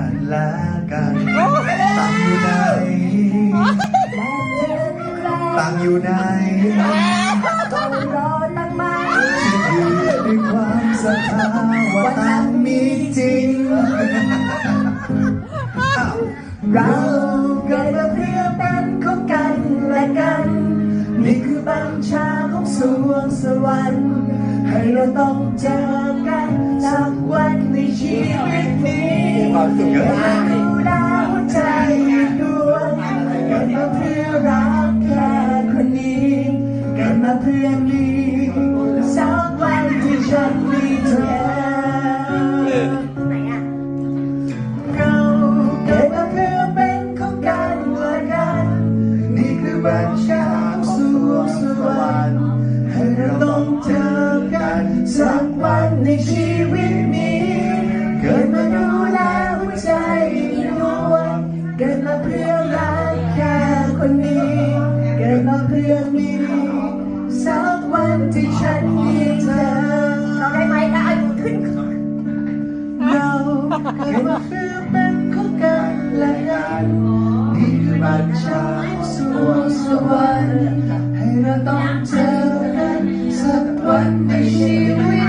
กันและกันตั้งอยู่ไหนตั้งอยู่ไหนต้องรอตั้งมาอยู่ด้วยความศรัทธาว่าตั้งมีจริงอ้าวเราเกิดมาเพื่อเป็นของกันและกัน นี่คือบัญชาของสวงสวรรค์ให้เราต้องเจอ ความสุขเยอะมากดูแล้วใจดวงเกิดมาเพื่อรักแค่คนนี้เกิดมาเพื่อมีสักวันที่ฉันมีเธอเรื่อมีสักวันที่ฉันมีเธอเราได้ไหมถ้าอายุขึ้นเราเกิดมาเพื่อเป็นคู่กันและกันนี่คือบัญชาสวงสวรรค์ให้เราต้องเจอกันสักวันในชีวิต